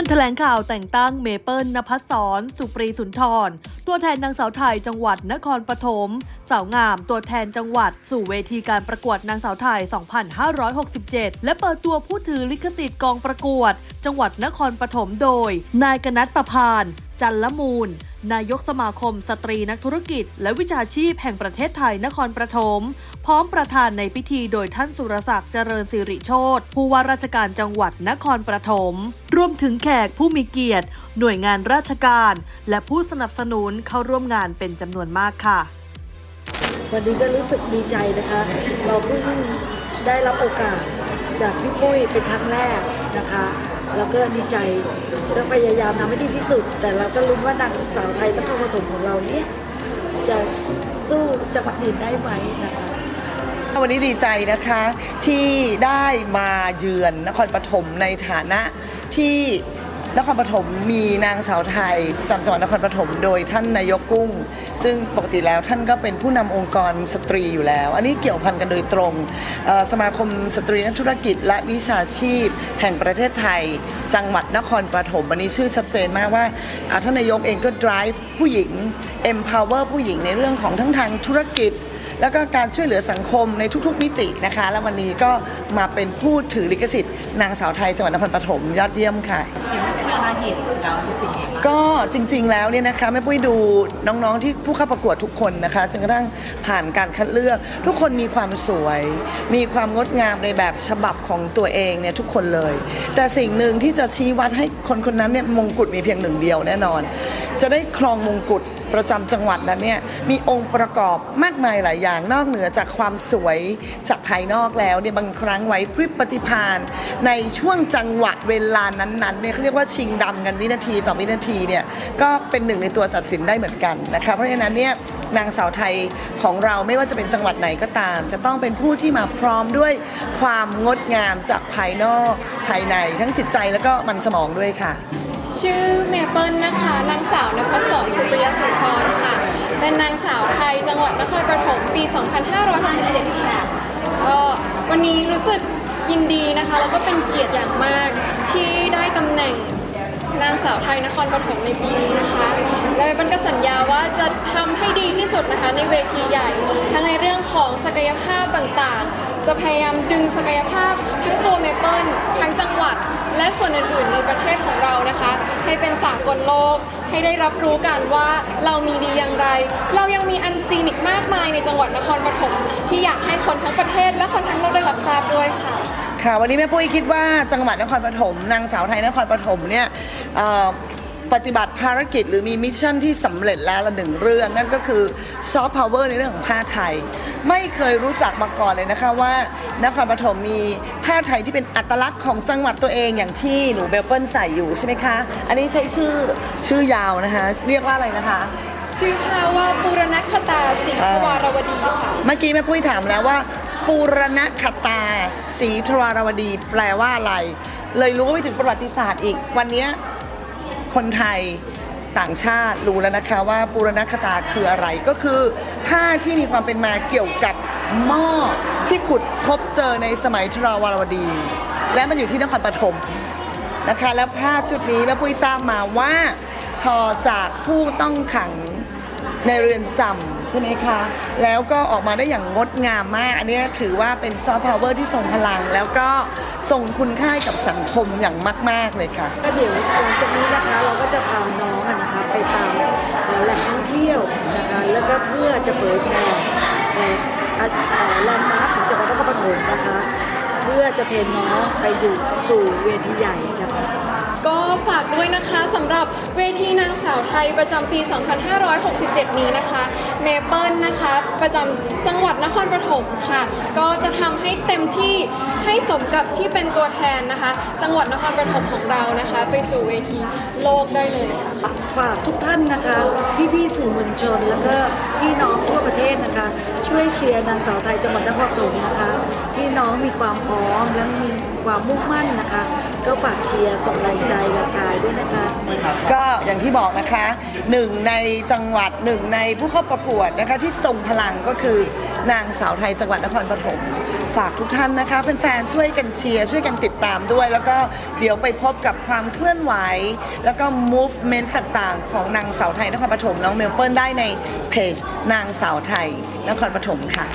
ื่อนแถลงข่าวแต่งตั้งเมเปิลนภัสสรสุปรีสุนทร ตัวแทนนางสาวไทยจังหวัดนครปฐมสาวงาม ตัวแทนจังหวัด สู่เวทีการประกวดนางสาวไทย 2567 และเปิดตัวผู้ถือลิขสิทธิ์กองประกวด จังหวัดนครปฐมโดย นายกนัทประพาน จันละมูล นายกสมาคมสตรีนักธุรกิจ และวิชาชีพแห่งประเทศไทยนครปฐมพร้อมประธานในพิธีโดยท่านสุรศักดิ์เจริญสิริโชตผู้ว่าราชการจังหวัดนครปฐมรวมถึงแขกผู้มีเกียรติ หน่วยงานราชการ และผู้สนับสนุนเข้าร่วมงานเป็นจำนวนมากค่ะ วันนี้ก็รู้สึกดีใจนะคะ เราเพิ่งได้รับโอกาสจากพี่ปุ้ยเป็นครั้งแรกนะคะ แล้วก็ดีใจก็พยายามทำให้ดีที่สุด แต่เราก็รู้ว่านางสาวไทยนคมปฐมของเราเนี่ยจะสู้จังหวัดอื่นได้ไหมนะคะวันนี้ดีใจนะคะที่ได้มาเยือนนครปฐมในฐานะที่ นครปฐมมีนางสาวไทยจำจังหวัดนครปฐมโดยท่านนายกกุ้ง ซึ่งปกติแล้วท่านก็เป็นผู้นำองค์กรสตรีอยู่แล้ว อันนี้เกี่ยวพันกันโดยตรง สมาคมสตรีนักธุรกิจ และวิชาชีพ แห่งประเทศไทย จังหวัดนครปฐมอันนี้ชื่อชัดเจนมากว่าอ่าท่านนายกเองก็ drive ผู้หญิง empower ผู้หญิงในเรื่องของทั้งทางธุรกิจ แล้วก็การช่วยเหลือสังคมในทุกๆมิตินะคะ แล้ววันนี้ก็มาเป็นผู้ถือลิขสิทธิ์นางสาวไทยจังหวัดนครปฐมยอดเยี่ยมค่ะ เห็นเพื่อนมาเห็นเรารู้สึกยังไงบ้าง ก็จริงๆแล้วเนี่ยนะคะแม่ปุ้ยดูน้องๆที่ผู้เข้าประกวดทุกคนนะคะจนกระทั่งผ่านการคัดเลือก ทุกคนมีความสวย มีความงดงามในแบบฉบับของตัวเองเนี่ยทุกคนเลย แต่สิ่งหนึ่งที่จะชี้วัดให้คนคนนั้นเนี่ยมงกุฎมีเพียงหนึ่งเดียวแน่นอน จะได้ครองมงกุฎประจำจังหวัดนั้นเนี่ยมีองค์ประกอบมากมายหลายอย่างนอกเหนือจากความสวยจากภายนอกแล้วเนี่ยบางครั้งไว้พริบปฏิภาณในช่วงจังหวะเวลานั้นๆเนี่ยเขาเรียกว่าชิงดำกันวินาทีต่อวินาทีเนี่ยก็เป็นหนึ่งในตัวตัดสินได้เหมือนกันนะคะเพราะฉะนั้นเนี่ยนางสาวไทยของเราไม่ว่าจะเป็นจังหวัดไหนก็ตาม จะต้องเป็นผู้ที่มาพร้อมด้วยความงดงามจากภายนอกภายในทั้งจิตใจแล้วก็มันสมองด้วยค่ะ ชื่อเมเปิลนะคะ นางสาวนภัสสรสุริยสุนทรค่ะ เป็นนางสาวไทยจังหวัดนครปฐมปี 2567ค่ะก็วันนี้รู้สึกยินดีนะคะ แล้วก็เป็นเกียรติอย่างมากที่ได้ตำแหน่งนางสาวไทยนครปฐมในปีนี้นะคะ และเมเปิลก็สัญญาว่าจะทำให้ดีที่สุดนะคะ ในเวทีใหญ่ ทั้งในเรื่องของศักยภาพต่างๆ จะพยายามดึงศักยภาพทั้งตัวเมเปิล และส่วนอื่นๆในประเทศของเรานะคะ ให้เป็นสากลโลก ให้ได้รับรู้กันว่าเรามีดีอย่างไร เรายังมีอันซีนิกมากมายในจังหวัดนครปฐมที่อยากให้คนทั้งประเทศและคนทั้งโลกได้รับทราบด้วยค่ะ ค่ะ วันนี้แม่ปุ้ยคิดว่าจังหวัดนครปฐมนางสาวไทยนครปฐมเนี่ย ปฏิบัติภารกิจหรือมีมิชชั่นที่สำเร็จแล้วละหนึ่งเรื่อง นั่นก็คือซอฟต์พาวเวอร์ในเรื่องของผ้าไทย ไม่เคยรู้จักมาก่อนเลยนะคะว่านครปฐมมีผ้าไทยที่เป็นอัตลักษณ์ของจังหวัดตัวเองอย่างที่หนูเบลเปิลใส่อยู่ใช่ไหมคะ อันนี้ใช้ชื่อชื่อยาวนะคะ เรียกว่าอะไรนะคะชื่อผ้าว่าปุรณคตาศรีทวารวดีค่ะเมื่อกี้แม่ปุ้ยถามแล้วว่าปูรณคตาสีทวารวดี แปลว่าอะไร เลยรู้ไปถึงประวัติศาสตร์อีก วันเนี้ย คนไทยต่างชาติรู้แล้วนะคะว่าปูรณคตาคืออะไรก็คือผ้าที่มีความเป็นมาเกี่ยวกับหม้อที่ขุดพบเจอในสมัยทราวารวดี และมันอยู่ที่นครปฐมนะคะ แล้วผ้าชุดนี้แม่ปุ้ยทราบมาว่าทอจากผู้ต้องขัง ในเรือนจำใช่ไหมคะ แล้วก็ออกมาได้อย่างงดงามมาก อันนี้ถือว่าเป็นซอฟต์พาวเวอร์ที่ทรงพลัง แล้วก็ส่งคุณค่ากับสังคมอย่างมาก ๆ เลยค่ะ ก็เดี๋ยวหลังจากนี้นะคะเราก็จะพาน้องอะนะคะไปตามแหล่งท่องเที่ยวนะคะ แล้วก็เพื่อจะเผยแพร่เอ่ออะเอ่อแลนด์มาร์คของจังหวัดนครปฐมนะคะ เพื่อจะเทรนน้องไปอยู่สู่เวทีใหญ่นะคะ ฝากด้วยนะคะสำหรับเวทีนางสาวไทยประจำปี 2567 นี้นะคะ เมเปิลนะคะ ประจำจังหวัดนครปฐมค่ะ ก็ ทำให้เต็มที่ให้สมกับที่เป็นตัวแทนนะคะ จังหวัดนครปฐมของเรานะคะ ไปสู่เวทีโลกได้เลยค่ะ ฝากทุกท่านนะคะ พี่ๆสื่อมวลชน แล้วก็พี่น้องทั่วประเทศนะคะ ช่วยเชียร์นางสาวไทยจังหวัดนครปฐมนะคะ ที่น้องมีความพร้อมและมีความมุ่งมั่นนะคะ ก็ฝากเชียร์ส่งแรงใจแรงกายด้วยนะคะ ก็อย่างที่บอกนะคะหนึ่งในจังหวัดหนึ่งในผู้เข้าประกวดนะคะที่ทรงพลังก็คือ นางสาวไทยจังหวัดนครปฐมฝากทุกท่านนะคะแฟนๆช่วยกันเชียร์ช่วยกันติดตามด้วย แล้วก็เดี๋ยวไปพบกับความเคลื่อนไหว แล้วก็ movement ต่างๆ ของนางสาวไทยนครปฐมน้องเมลเปิลได้ในเพจนางสาวไทยนครปฐมค่ะ